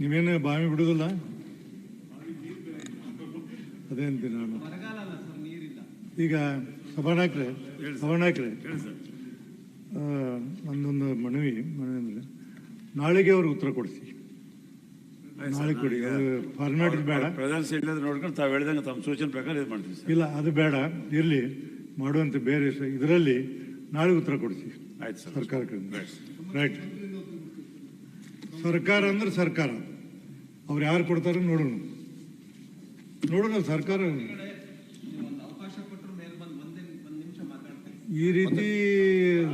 ನೀವೇನು ಬಾವಿ ಬಿಡುದಿಲ್ಲ? ಅದೇ ಅಂತೀನಿ ನಾನು. ಈಗ ಸಭಾನಾಯಕ್ರೆ ಸಭಾನಾಯಕ್ರೆ ನಂದೊಂದು ಮನವಿ ಮನವಿ ಅಂದರೆ ನಾಳೆಗೆ ಅವ್ರಿಗೆ ಉತ್ತರ ಕೊಡಿಸಿ. ನಾಳೆ ಕೊಡಿ ಅದು ಫಾರ್ಮ್ಯಾಟ್ ಬೇಡ. ಪ್ರೆಸೆನ್ಸ್ ಇಲ್ಲದ ನೋಡ್ಕೊಂಡು ತಾವು ಹೇಳಿದಂಗೆ ತಮ್ಮ ಸೂಚನೆ ಪ್ರಕಾರ ಇದು ಮಾಡ್ತೀವಿ ಇಲ್ಲ ಅದು ಬೇಡ. ಇರಲಿ ಮಾಡುವಂಥ ಬೇರೆ ಇದರಲ್ಲಿ ನಾಳೆ ಉತ್ತರ ಕೊಡಿಸಿ. ಆಯ್ತು ಸರ್. ಸರ್ಕಾರ ಕಡೆ ರೈಟ್ ಸರ್ಕಾರ ಅಂದ್ರೆ ಸರ್ಕಾರ. ಅವ್ರು ಯಾರು ಕೊಡ್ತಾರ ನೋಡೋಣ. ನೋಡೋಣ ಸರ್ಕಾರ. ಈ ರೀತಿ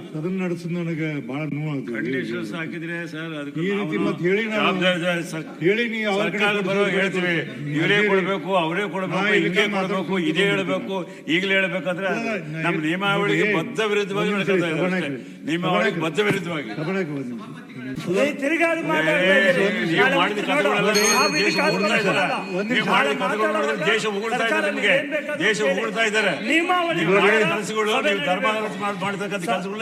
ಸದನ ನಡೆಸೋದು ನನಗೆ ಬಹಳ ನೋವಾಗ್ತದೆ. ಕಂಡೀಷನ್ಸ್ ಹಾಕಿದ್ರೆ ಸರ್ ಅದಕ್ಕೆ ಈ ರೀತಿ ಮತ್ತೆ ಹೇಳಿ ನಾವು- ಜವಾಬ್ದಾರಿ ಸರ್- ಹೇಳಿ ನೀವು ಅವ್ರ ಕಡೆ ಸರ್ಕಾರ ಬರೋ ಹೇಳ್ತೀವಿ. ಇವರೇ ಕೊಡಬೇಕು ಅವರೇ ಕೊಡಬೇಕು. ಇದೇ ಹೇಳಬೇಕು ಈಗಲೇ ಹೇಳ್ಬೇಕಾದ್ರೆ ನಮ್ಮ ನಿಯಮಾವಳಿಗೆ ಬದ್ಧ ವಿರುದ್ಧವಾಗಿ ಇದ್ದಾರೆ ಅಷ್ಟೇ. ನಿಯಮಾವಳಿಗೆ ಬದ್ಧ ವಿರುದ್ಧವಾಗಿ. ತಿರುಗಾಡಿ ನೀವು ಮಾಡಿದ ದೇಶ ಉಗುಳ್ತಾ ಇದ್ದಾರೆ. ನೀವು ಮಾಡಿದ ಕಥೆಗಳು ನೋಡಿದ್ರೆ ದೇಶ ಉಗುಳ್ತಾ ಇದ್ದಾರೆ ನಿಮಗೆ. ದೇಶ ಉಗುಳ್ತಾ ಇದ್ದಾರೆ. ನಿಯಮಾವಳಿ ನೀವು ಮಾಡಿದ ಕೆಲಸಗಳು ನೀವು ಧರ್ಮ ಮಾಡ್ತಕ್ಕಂಥ ಕೆಲಸಗಳು